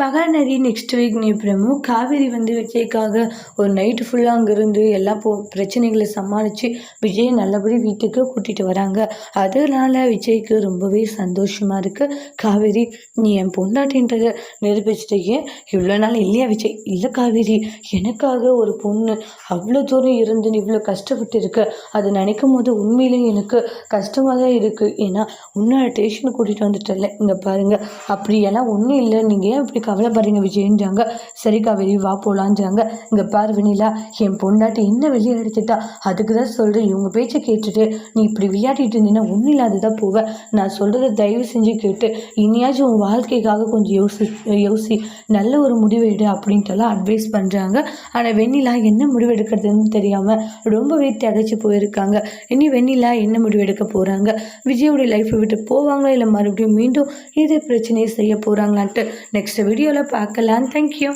Mahanadi next week நேப்றமு காவேரி வந்து விஜய்க்காக ஒரு நைட்டு ஃபுல்லாக அங்கேருந்து எல்லா போ பிரச்சனைகளை சமாளித்து விஜய் நல்லபடி வீட்டுக்கு கூட்டிகிட்டு வராங்க. அதனால விஜய்க்கு ரொம்பவே சந்தோஷமாக இருக்குது காவேரி நீ என் பொண்டாட்டின்றதை நிரூபிச்சிட்டே இவ்வளோ நாள் இல்லையா விஜய்? இல்லை காவேரி எனக்காக ஒரு பொண்ணு. அவ்வளோ தூரம் இருந்து இவ்வளோ கஷ்டப்பட்டு இருக்கு அதை நினைக்கும் போது உண்மையிலே எனக்கு கஷ்டமாக தான் இருக்குது ஏன்னா உன்னோட டேஷனை கூட்டிகிட்டு வந்துட்டல இங்கே பாருங்கள் அப்படியெல்லாம் ஒன்றும் இல்லை. நீங்கள் ஏன் இப்படி கவலைப்படுறீங்க விஜயன்றாங்க. சரி காவேரி வா போலான்றாங்க. இங்கே பார் வெண்ணிலா என் பொண்டாட்டி என்ன வெளியே எடுத்துட்டா? அதுக்கு தான் சொல்கிறேன் இவங்க பேச்சை கேட்டுட்டு நீ இப்படி விளையாடிட்டு இருந்தீங்கன்னா ஒன்றும் இல்லாததான் போவேன் நான் சொல்கிறத தயவு செஞ்சு கேட்டு இனியாச்சும் உன் வாழ்க்கைக்காக கொஞ்சம் யோசி யோசி. நல்ல ஒரு முடிவு எடு அப்படின்ட்டுலாம் அட்வைஸ் பண்ணுறாங்க ஆனால் வெண்ணிலா என்ன முடிவு எடுக்கிறதுன்னு தெரியாமல் ரொம்பவே திகச்சு போயிருக்காங்க. இனி வெண்ணிலா என்ன முடிவு எடுக்க போகிறாங்க விஜயோடைய லைஃப்பை விட்டு போவாங்களா? இல்லை மறுபடியும் மீண்டும் இதே பிரச்சனையை செய்ய போகிறாங்களான்ட்டு நெக்ஸ்ட் வீடியோவில் பார்க்கலாம் தேங்க்யூ